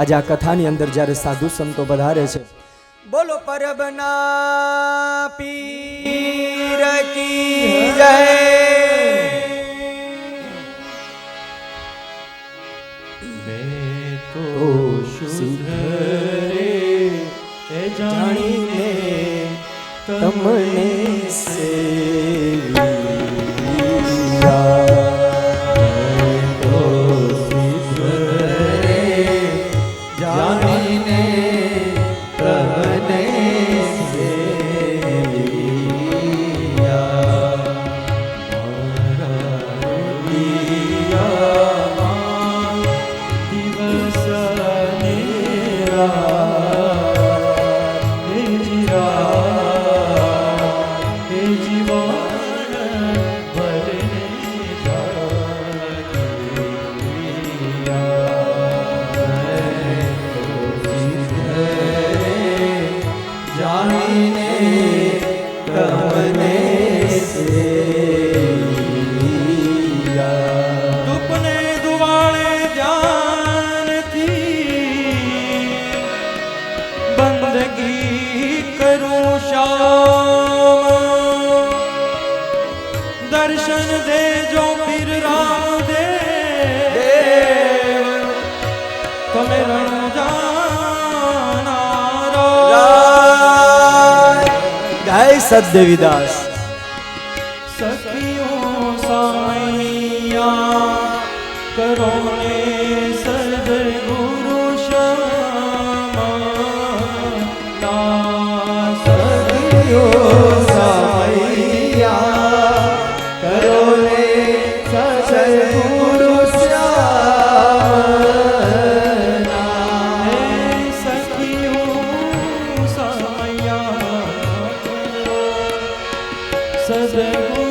આજે આ કથાની અંદર જ્યારે સાધુ સંતો વધારે છે બોલો પરબના પીર કી જય. મેં તો જાણીને તમને જાણીને જાણીને તમને દુપને દુવાળે ધ્યાનથી બંદગી કરું શ્યામ દર્શન દેજો પીર રામ દેવ. તમે રણ જય સદદેવીદાસ. સખીઓ સામૈયા કરો Lord.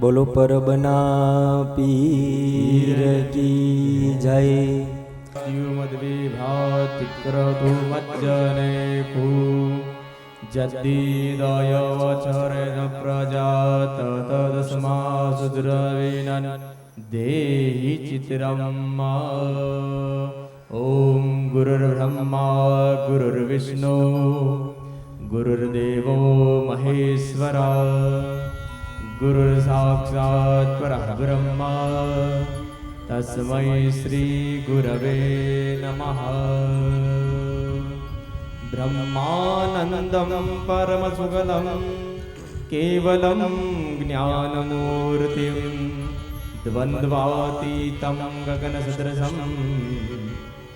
બોલો પરબના પીર કી જય. મદ્વિભાતિક્રતુમજ્જને ભૂ. જદ્દીદયવચરેણ પ્રજાત તદસ્મા સુદ્રવિનન દેહી ચિત્રમ ઓમ ગુરુર્બ્રહ્મા ગુરુર્વિષ્ણુ. ગુરુર્દેવો મહેશ્વરા. गुरुर्साक्षात् परः ब्रह्मा तस्मै श्रीगुरवे नमः. ब्रह्मानन्दं परमसुगलं केवलं ज्ञानमूर्तिं द्वन्द्वातीतं गगनसदृशं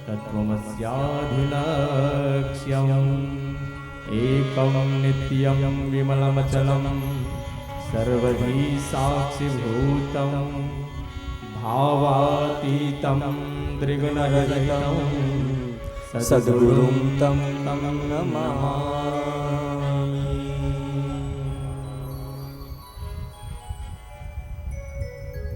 तत्त्वमस्याधिलक्ष्यम्. एकं नित्यं विमलमचलं सर्वमै साक्षिभूतमं भावातीतमं त्रिगुणहृदयं तं नमः